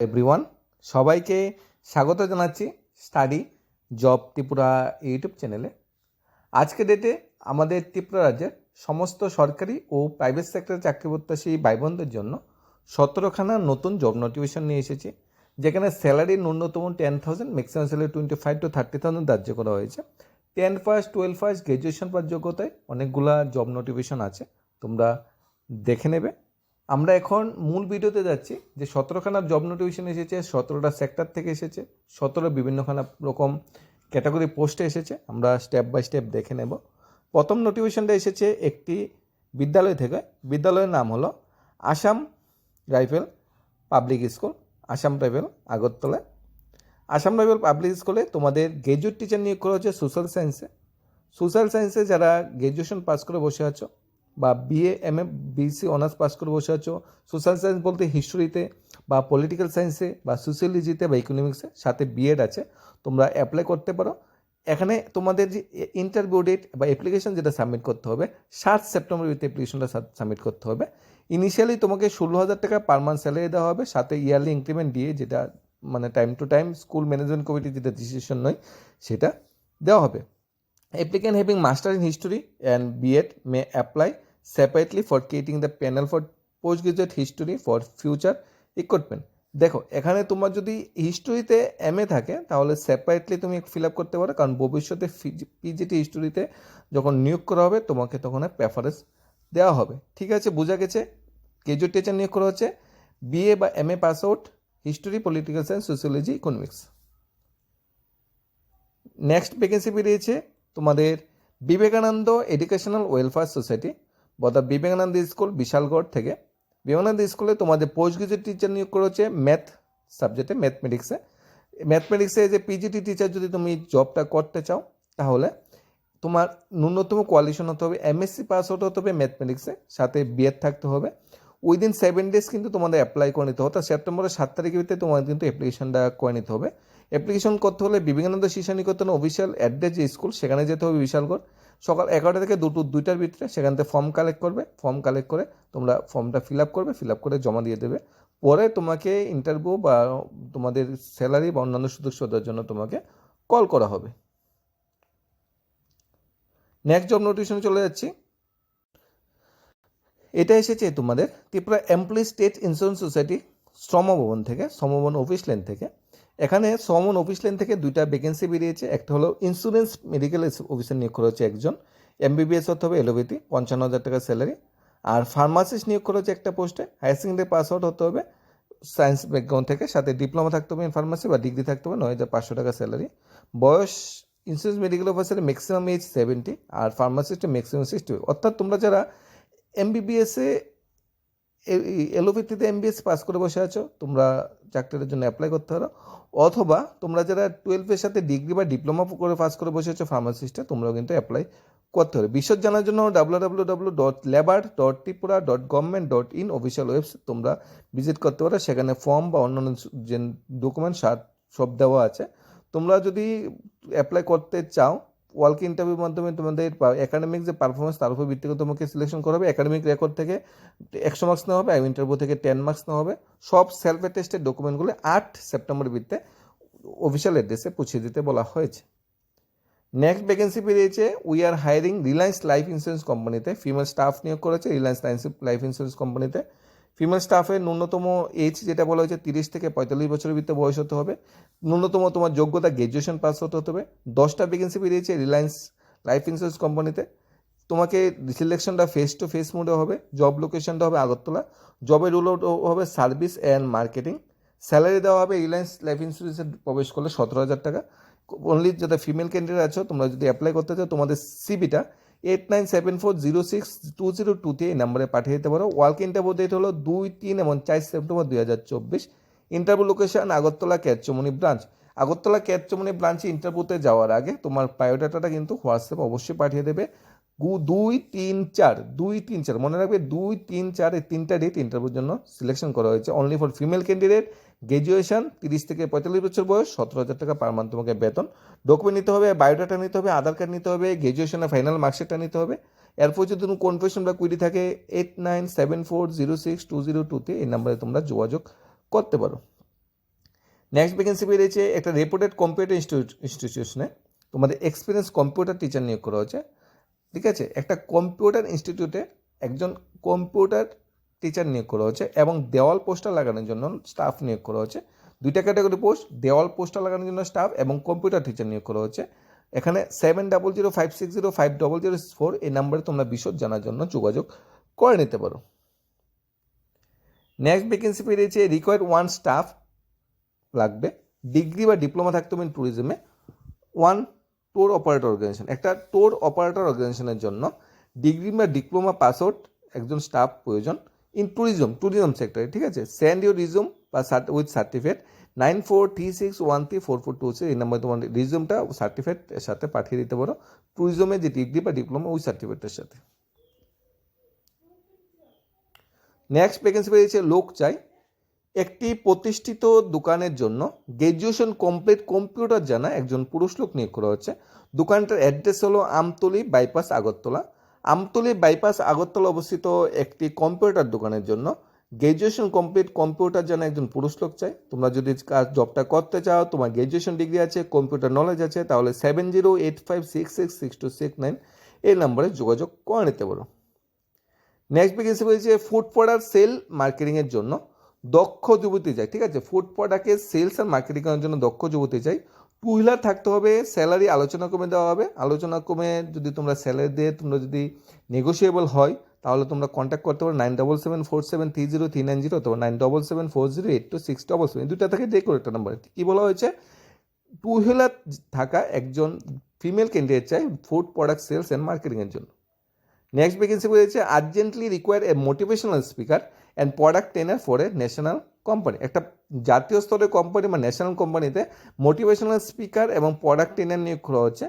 Everyone, সবাইকে স্বাগত জানাচ্ছি স্টাডি জব ত্রিপুরা ইউটিউব চ্যানেলে। আজকে ডেটে আমাদের ত্রিপুরা রাজ্যের সমস্ত সরকারি ও প্রাইভেট সেক্টর চাকরি প্রত্যাশী ভাই বোনদের জন্য সতেরোখানা নতুন জব নোটিফিকেশন নিয়ে এসেছি, যেখানে স্যালারি ন্যূনতম ten thousand maximum salary twenty five to thirty thousand ধার্য করা হয়েছে। Ten first twelve first graduation পাওয়ার যোগ্যতায় অনেকগুলা জব নোটিফিকেশন আছে, তোমরা দেখে নেবে। আমরা এখন মূল ভিডিওতে যাচ্ছি যে সতেরোখানা জব নোটিফিকেশন এসেছে, সতেরোটা সেক্টর থেকে এসেছে, সতেরো বিভিন্নখানা রকম ক্যাটাগরি পোস্টে এসেছে। আমরা স্টেপ বাই স্টেপ দেখে নেব। প্রথম নোটিফিকেশনটা এসেছে একটি বিদ্যালয় থেকে। বিদ্যালয়ের নাম হলো Assam rifle public school, Assam rifle আগরতলায় আসাম রাইফেল পাবলিক স্কুলে তোমাদের গ্র্যাজুয়েট টিচার নিয়োগ করা হচ্ছে সোশ্যাল সায়েন্সে সোশ্যাল সায়েন্সে যারা গ্র্যাজুয়েশন পাস করে বসে আছো বা BA M A BC honours pass করে বসে আছো। সোশ্যাল সায়েন্স বলতে হিস্ট্রিতে বা পলিটিক্যাল সায়েন্সে বা সোশ্যালজিতে বা ইকোনমিক্সে সাথে বিএড আছে। তোমরা অ্যাপ্লাই করতে পারো। এখানে তোমাদের যে ইন্টারভিউ ডেট বা অ্যাপ্লিকেশন যেটা সাবমিট করতে হবে, সাত সেপ্টেম্বর ভিতরে অ্যাপ্লিকেশনটা সাবমিট করতে হবে। ইনিশিয়ালি তোমাকে ষোলো হাজার টাকা পার মান্থ স্যালারি দেওয়া হবে, সাথে ইয়ারলি ইনক্রিমেন্ট দিয়ে যেটা মানে time to time school management committee যেটা ডিসিশন নয়, সেটা দেওয়া হবে। Applicant having master in history and B.Ed May apply separately for creating the panel for postgraduate history for future recruitment দেখো, এখানে তোমার যদি হিস্টোরিতে এম এ থাকে, তাহলে সেপারেটলি তুমি ফিল আপ করতে পারো, কারণ ভবিষ্যতে পিজিটি হিস্টোরিতে যখন নিয়োগ করা হবে, তোমাকে তখন প্রেফারেন্স দেওয়া হবে। ঠিক আছে, বোঝা গেছে? গ্রাজুয়েট টিচার নিয়োগ করা হচ্ছে বিএ বা M A pass out history political science sociology economics next vacancy বেরিয়েছে তোমাদের বিবেকানন্দ এডুকেশনাল ওয়েলফেয়ার সোসাইটি বদা বিবেকানন্দ স্কুল, বিশালগড় থেকে। বিবেকানন্দ স্কুলে তোমাদের পোস্ট গ্রাজুয়েট টিচার নিয়োগ করা হচ্ছে ম্যাথ সাবজেক্টে ম্যাথমেটিক্সে ম্যাথমেটিক্সে যে পিজিটি টিচার যদি তুমি জবটা করতে চাও, তাহলে তোমার ন্যূনতম কোয়ালিশন হতে হবে এমএসসি পাস আউট হতে হবে ম্যাথমেটিক্সে সাথে বিএড থাকতে হবে। উইদিন সেভেন ডেজ কিন্তু তোমাদের অ্যাপ্লাই করে নিতে হবে, অর্থাৎ সেপ্টেম্বরের সাত তারিখের ভিতরে তোমাদের কিন্তু অ্যাপ্লিকেশনটা করে নিতে হবে। অ্যাপ্লিকেশন করতে হলে বিবেকানন্দ শিশু নিকেতন অফিসিয়াল অ্যাড্রেস যে স্কুল সেখানে যেতে হবে বিশালগড়। সকাল এগারোটা থেকে দুটো, দুইটার ভিতরে সেখান থেকে ফর্ম কালেক্ট করবে। ফর্ম কালেক্ট করে তোমরা ফর্মটা ফিল আপ করবে ফিল আপ করে জমা দিয়ে দেবে। পরে তোমাকে ইন্টারভিউ বা তোমাদের স্যালারি বা অন্যান্য সুযোগ সুবিধার জন্য তোমাকে কল করা হবে। নেক্সট জব নোটিফিকেশন চলে যাচ্ছি। এটা এসেছে তোমাদের Tripura employee state insurance society Shrambhavan থেকে শ্রমভবন অফিস লেন থেকে। এখানে সমন অফিস লেন থেকে দুইটা ভ্যাকেন্সি বেরিয়েছে। একটা হলো ইন্স্যুরেন্স মেডিকেল অফিসার নিয়োগ করা হচ্ছে একজন। এমবিবিএস হবে এলোপ্যাথি, পঞ্চান্ন হাজার টাকা স্যালারি আর ফার্মাসিস্ট নিয়োগ করা হচ্ছে একটা পোস্টে হায়ার সেকেন্ডারি পাস আউট হতে হবে। সায়েন্স ব্যাকগ্রাউন্ড থেকে সাথে ডিপ্লোমা থাকতে হবে ফার্মাসি বা ডিগ্রি থাকতে হবে, নয় হাজার পাঁচশো টাকা স্যালারি বয়স ইন্স্যুরেন্স মেডিকেল অফিসারের ম্যাক্সিমাম এজ সেভেন্টি আর ফার্মাসিস্টের ম্যাক্সিমাম সিক্সটি অর্থাৎ তোমরা যারা এমবিবিএসে এলোপ্যাথিতে এমবিএস পাস করে বসে আছো, তোমরা চাকরির জন্য অ্যাপ্লাই করতে পারো। অথবা তোমরা যারা টুয়েলভের সাথে ডিগ্রি বা ডিপ্লোমা করে পাস করে বসে আছো ফার্মাসিস্টে তোমরাও কিন্তু অ্যাপ্লাই করতে হবে বিশদ জানার জন্য W W W dot labour dot Tripura dot government dot in official website তোমরা ভিজিট করতে পারো। সেখানে ফর্ম বা অন্যান্য যে ডকুমেন্ট সব দেওয়া আছে। তোমরা যদি অ্যাপ্লাই করতে চাও ওয়ার্ক ইন্টারভিউর মাধ্যমে তোমাদের একাডেমিক যে পারফরমেন্স তার উপর ভিত্তি করে তোমাকে সিলেকশন করা হবে। একাডেমিক রেকর্ড থেকে একশো মার্কস নেওয়া হবে ইন্টারভিউ থেকে টেন মার্কস নেওয়া হবে। সব সেলফ অ্যাটেস্টেড ডকুমেন্টগুলো আট সেপ্টেম্বর ভিত্তিতে অফিসিয়াল অ্যাড্রেসে পুছিয়ে দিতে বলা হয়েছে। নেক্সট ভ্যাকেন্সি বেরিয়েছে we are hiring Reliance life insurance কোম্পানিতে ফিমেল স্টাফ নিয়োগ করেছে রিলায়েন্স লাইফ ইন্স্যুরেন্স কোম্পানিতে ফিমেল স্টাফের ন্যূনতম এজ যেটা বলা হয়েছে তিরিশ থেকে পঁয়তাল্লিশ বছরের ভিতরে বয়স হতে হবে। ন্যূনতম তোমার যোগ্যতা গ্র্যাজুয়েশন পাস হতে হবে। দশটা ভ্যাকেন্সি বেরিয়েছে রিলায়েন্স লাইফ ইন্স্যুরেন্স কোম্পানিতে তোমাকে সিলেকশনটা ফেস টু ফেস মোডে হবে। জব লোকেশনটা হবে আগরতলা। জবের রুল হবে সার্ভিস অ্যান্ড মার্কেটিং স্যালারি দেওয়া হবে রিলায়েন্স লাইফ ইন্স্যুরেন্সে প্রবেশ করলে সতেরো হাজার টাকা। অনলি যারা ফিমেল ক্যান্ডিডেট আছো, তোমরা যদি অ্যাপ্লাই করতে চাও, তোমাদের সিবিটা eight nine seven four zero six two zero টুতে এই নাম্বারে পাঠিয়ে দিতে পারো। ওয়ার্ক ইন্টারভিউ ডেট হলো দুই, তিন এবং চার সেপ্টেম্বর দুই হাজার চব্বিশ। ইন্টারভিউ লোকেশন আগরতলা ক্যাচমনি ব্রাঞ্চ আগরতলা ক্যাচমনি ব্রাঞ্চে ইন্টারভিউতে যাওয়ার আগে তোমার বায়োডাটাটা কিন্তু হোয়াটসঅ্যাপ অবশ্যই পাঠিয়ে দেবে। দুই, তিন, চার, দুই, তিন, চার, মনে রাখবে দুই, তিন, চার এই তিনটা ডেট ইন্টারভিউর জন্য সিলেকশন করা হয়েছে। Only for female candidate graduation তিরিশ থেকে পঁয়তাল্লিশ বছর বয়স, সতেরো হাজার টাকা পার মান্থ তোমাকে বেতন। ডকুমেন্ট নিতে হবে বায়োডাটা নিতে হবে আধার কার্ড নিতে হবে গ্র্যাজুয়েশনের ফাইনাল মার্কশিটটা নিতে হবে। এরপর যদি কোনো কনফিউশন বা কুইরি থাকে eight nine seven four zero six two zero টুতে এই নাম্বারে তোমরা যোগাযোগ করতে পারো। নেক্সট ভ্যাকেন্সি বেরিয়েছে একটা রেপুটেড কম্পিউটার ইনস্টিটিউশনে তোমাদের এক্সপিরিয়েন্স কম্পিউটার টিচার নিয়োগ করা হয়েছে। ঠিক আছে? একটা কম্পিউটার ইনস্টিটিউটে একজন কম্পিউটার টিচার নিয়োগ করা হচ্ছে এবং দেওয়াল পোস্টার লাগানোর জন্য স্টাফ নিয়োগ করা হচ্ছে দুইটা ক্যাটাগরি পোস্ট দেওয়াল পোস্টার লাগানোর জন্য স্টাফ এবং কম্পিউটার টিচার নিয়োগ করা হচ্ছে এখানে seven double zero five six zero five double zero four এই নাম্বারে তোমরা বিশদ জানার জন্য যোগাযোগ করে নিতে পারো। নেক্সট ভ্যাকেন্সি পেরিয়েছে রিকোয়ার্ড ওয়ান স্টাফ লাগবে। ডিগ্রি বা ডিপ্লোমা থাকতে হবে ট্যুরিজমে ওয়ান টোর অপারেটর অর্গানাইজেশন একটা টোর অপারেটর অর্গানাইজেশনের জন্য ডিগ্রি বা ডিপ্লোমা পাস আউট একজন স্টাফ প্রয়োজন। ইন ট্যুরিজম ট্যুরিজম সেক্টরে ঠিক আছে? সেন্ড ইউর রিজুম বা with certificate nine four three six one three four four two six এই নাম্বারে তোমার রিজুমটা সার্টিফিকেটের সাথে পাঠিয়ে দিতে পারো। ট্যুরিজমে যে ডিগ্রি বা ডিপ্লোমা ওই সার্টিফিকেটের সাথে। নেক্সট ভ্যাকেন্সি পেয়েছে লোক চাই। একটি প্রতিষ্ঠিত দোকানের জন্য গ্র্যাজুয়েশন কমপ্লিট কম্পিউটার জানা একজন পুরুষ লোক নিয়োগ করা হচ্ছে। দোকানটার অ্যাড্রেস হলো আমতলি বাইপাস আগরতলা। আমতলি বাইপাস আগরতলা অবস্থিত একটি কম্পিউটার দোকানের জন্য গ্র্যাজুয়েশন কমপ্লিট কম্পিউটার জানা একজন পুরুষ লোক চাই তোমরা যদি কাজ জবটা করতে চাও, তোমার গ্র্যাজুয়েশন ডিগ্রি আছে কম্পিউটার নলেজ আছে, তাহলে seven zero eight five six six six two six nine এই নম্বরে যোগাযোগ করে নিতে পারো। নেক্সট ভ্যাকেন্সি বলছে ফুড প্রোডাক্ট সেল মার্কেটিংয়ের জন্য দক্ষ যুবতী চাই। ঠিক আছে? ফুড প্রোডাক্টের সেলস আর মার্কেটিংয়ের জন্য দক্ষ যুবতী চাই। হুইলার থাকতে হবে স্যালারি আলোচনা কমে দেওয়া হবে। আলোচনা কমে যদি তোমরা স্যালারি দিয়ে তোমরা যদি নেগোসিয়েবল হয়, তাহলে তোমরা কন্ট্যাক্ট করতে পারো nine double seven four seven three zero three nine zero অথবা nine double seven four zero eight two six double seven দুটা থেকে যে কোনো একটা নাম্বার কী বলা হয়েছে? টু হুইলার থাকা একজন ফিমেল ক্যান্ডিডেট চাই ফুড প্রোডাক্ট সেলস অ্যান্ড মার্কেটিংয়ের জন্য। নেক্সট ভ্যাকেন্সি বলেছে urgently require a motivational speaker and product trainer for a national company একটা জাতীয় স্তরের কোম্পানি বা ন্যাশনাল কোম্পানিতে মোটিভেশনাল স্পিকার এবং প্রোডাক্ট ট্রেনার নিয়োগ করা হচ্ছে।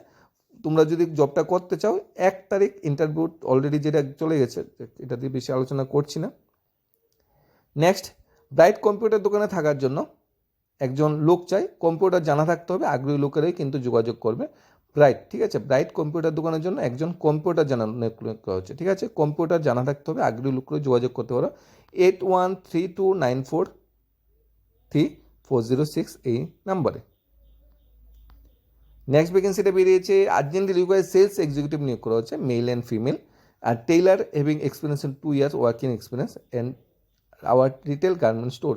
তোমরা যদি জবটা করতে চাও, এক তারিখ ইন্টারভিউ অলরেডি যেটা চলে গেছে, এটা দিয়ে বেশি আলোচনা করছি না। নেক্সট ব্রাইট কম্পিউটার দোকানে থাকার জন্য একজন লোক চাই কম্পিউটার জানা থাকতে হবে, আগ্রহী লোকেরাই কিন্তু যোগাযোগ করবে ব্রাইট ঠিক আছে? ব্রাইট কম্পিউটার দোকানের জন্য একজন কম্পিউটার জানা করা হচ্ছে, ঠিক আছে? কম্পিউটার জানা থাকতে হবে, আগ্রহী লোকরা যোগাযোগ করতে পারো। Eight one three two nine four three four zero six এই নাম্বারে নেক্সট ভ্যাকেন্সিটা বেরিয়েছে আর্জেন্টলি রিকোয়ার সেলস এক্সিকিউটিভ নিয়োগ করা হচ্ছে male and female R tailor having experience in two years working experience and our retail garment store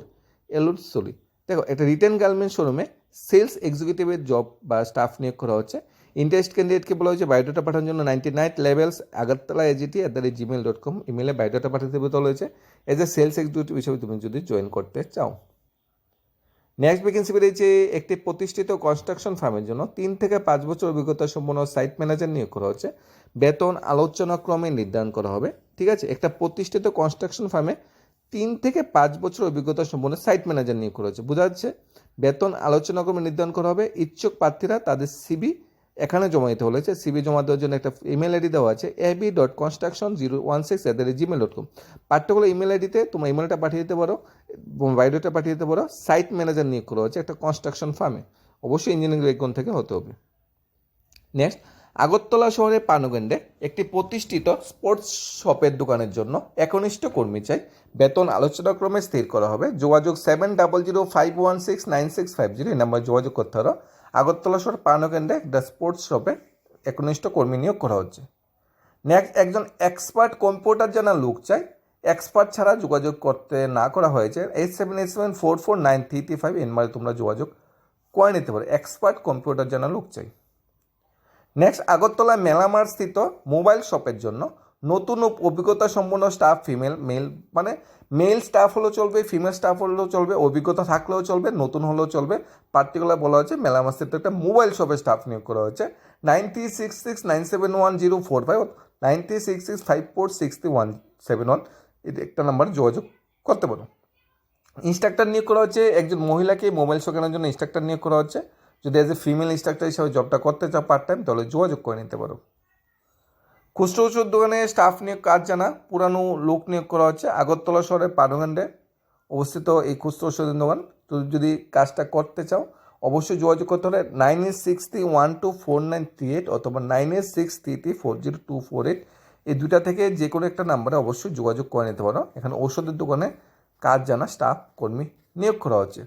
এলুর সলি দেখো, একটা retail garment শোরুমে সেলস এক্সিকিউটিভের জব বা স্টাফ নিয়োগ করা হচ্ছে। ইন্টারেস্ট ক্যান্ডিডেটকে বলা হয়েছে বায়োডাটা পাঠানোর জন্য ninety nine levels Agartala AGT at the rate Gmail dot com ইমেলে বায়োডাটা পাঠাতে বলা হয়েছে। এজ এ সেলস এক্সিকিউটিভ হিসেবে তুমি যদি জয়েন করতে চাও। নেক্সট ভ্যাকেন্সি বেরিয়েছে একটি প্রতিষ্ঠিত কনস্ট্রাকশন ফার্মের জন্য। তিন থেকে পাঁচ বছর অভিজ্ঞতা সম্পন্ন সাইট ম্যানেজার নিয়োগ করা হচ্ছে। বেতন আলোচনা ক্রমে নির্ধারণ করা হবে। ঠিক আছে? একটা প্রতিষ্ঠিত কনস্ট্রাকশন ফার্মে তিন থেকে পাঁচ বছর অভিজ্ঞতা সম্পন্ন সাইট ম্যানেজার নিয়োগ করা হচ্ছে। বোঝা যাচ্ছে? বেতন আলোচনা ক্রমে নির্ধারণ করা হবে। ইচ্ছুক প্রার্থীরা তাদের সিবি এখানে জমা দিতে বলেছে সিবি জমা দেওয়ার জন্য একটা ইমেল আইডি দেওয়া আছে AB dot construction zero one six at the rate Gmail dot com particular email আইডিতে তোমার ইমেলটা পাঠিয়ে দিতে পারো বায়োডাটা পাঠিয়ে দিতে পারো। সাইট ম্যানেজার নিয়োগ করা হচ্ছে একটা কনস্ট্রাকশন ফার্মে অবশ্যই ইঞ্জিনিয়ারিং ব্যাকগ্রাউন্ড থেকে হতে হবে। নেক্সট আগরতলা শহরের পানুগেন্ডে একটি প্রতিষ্ঠিত স্পোর্টস শপের দোকানের জন্য একনিষ্ঠ কর্মী চাই। বেতন আলোচনাক্রমে স্থির করা হবে। যোগাযোগ seven double zero five one six nine six five zero এই নাম্বার যোগাযোগ করতে হবে আগরতলা শহর পানুগেন্ডে একটা স্পোর্টস শপে একনিষ্ঠ কর্মী নিয়োগ করা হচ্ছে। নেক্সট একজন এক্সপার্ট কম্পিউটার জানা লোক চাই। এক্সপার্ট ছাড়া যোগাযোগ করতে না করা হয়েছে। Eight seven eight seven four four nine three three five এর মাঝে তোমরা যোগাযোগ করে নিতে পারো। এক্সপার্ট কম্পিউটার জানা লোক চাই। নেক্সট আগরতলা মেলামার স্থিত মোবাইল শপের জন্য নতুন অভিজ্ঞতা সম্পন্ন স্টাফ ফিমেল মেল মানে মেল স্টাফ হলেও চলবে ফিমেল স্টাফ হলেও চলবে, অভিজ্ঞতা থাকলেও চলবে, নতুন হলেও চলবে। পার্টিকুলার বলা হচ্ছে মেলামার স্থিত একটা মোবাইল শপের স্টাফ নিয়োগ করা হচ্ছে nine three six six nine seven one zero four five nine three six six five four six three one seven one এটি একটা নাম্বারে যোগাযোগ করতে পারো। ইনস্ট্রাক্টর নিয়োগ করা হচ্ছে একজন মহিলাকে মোবাইল শেখানোর জন্য ইনস্ট্রাক্টর নিয়োগ করা হচ্ছে। যদি অ্যাজ এ ফিমেল ইনস্ট্রাক্টর হিসাবে জবটা করতে চাও পার্ট টাইম তাহলে যোগাযোগ করে নিতে পারো। খুচরো ওষুধ দোকানে স্টাফ নিয়োগ কাজ জানা, পুরানো লোক নিয়োগ করা হচ্ছে। আগরতলা শহরের পানুগান্ডে অবস্থিত এই খুচরো ওষুধের দোকান। তো যদি কাজটা করতে চাও, অবশ্যই যোগাযোগ করতে হলে nine eight six three one two four nine three eight অথবা nine eight six three three four zero two four eight এই দুটা থেকে যে কোনো একটা নাম্বারে অবশ্যই যোগাযোগ করে নিতে পারো। এখানে ওষুধের দোকানে কাজ জানা স্টাফ কর্মী নিয়োগ করা হচ্ছে।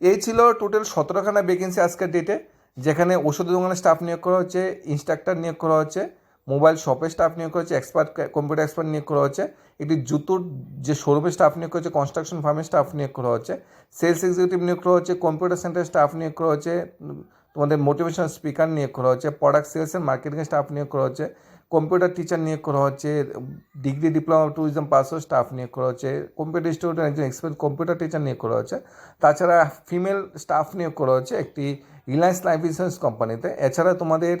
এই ছিল টোটাল সতেরোখানা ভ্যাকেন্সি আজকের ডেটে যেখানে ওষুধের দোকানে স্টাফ নিয়োগ করা হচ্ছে ইনস্ট্রাক্টর নিয়োগ করা হচ্ছে। মোবাইল শপের স্টাফ নিয়োগ করা হচ্ছে এক্সপার্ট কম্পিউটার এক্সপার্ট নিয়োগ করা হচ্ছে একটি জুতোর যে শোরুমের স্টাফ নিয়োগ করা হচ্ছে কনস্ট্রাকশন ফার্মের স্টাফ নিয়োগ করা হচ্ছে সেলস এক্সিকিউটিভ নিয়োগ করা হচ্ছে কম্পিউটার সেন্টার স্টাফ নিয়োগ করা হচ্ছে তোমাদের মোটিভেশনাল স্পিকার নিয়োগ করা হচ্ছে product sales and marketing staff নিয়োগ করা হচ্ছে কম্পিউটার টিচার নিয়োগ করা হচ্ছে ডিগ্রি ডিপ্লোমা ট্যুরিজম পাসও স্টাফ নিয়োগ করা হচ্ছে কম্পিউটার স্টুডেন্ট একজন এক্সপার্ট কম্পিউটার টিচার নিয়োগ করা হচ্ছে তাছাড়া ফিমেল স্টাফ নিয়োগ করা হচ্ছে একটি রিলায়েন্স লাইফ ইন্স্যুরেন্স কোম্পানিতে এছাড়া তোমাদের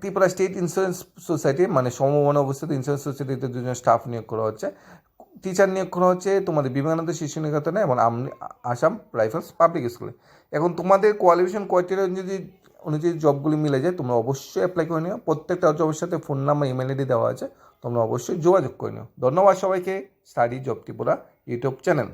ত্রিপুরা স্টেট ইন্স্যুরেন্স সোসাইটি মানে সমবন অবস্থিত ইন্স্যুরেন্স সোসাইটিতে দুজন স্টাফ নিয়োগ করা হচ্ছে। টিচার নিয়োগ করা হচ্ছে তোমাদের বিবেকানন্দ শিশু নিকেতনে এবং আসাম রাইফেলস পাবলিক স্কুলে। এখন তোমাদের কোয়ালিফিকেশন ক্রাইটেরিয়া যদি অনুযায়ী জবগুলি মিলে যায়, তোমরা অবশ্যই অ্যাপ্লাই করে নিও। প্রত্যেকটা জবের সাথে ফোন নাম্বার ইমেল আইডি দেওয়া আছে, তোমরা অবশ্যই যোগাযোগ করে নিও। ধন্যবাদ সবাইকে study job Tripura YouTube channel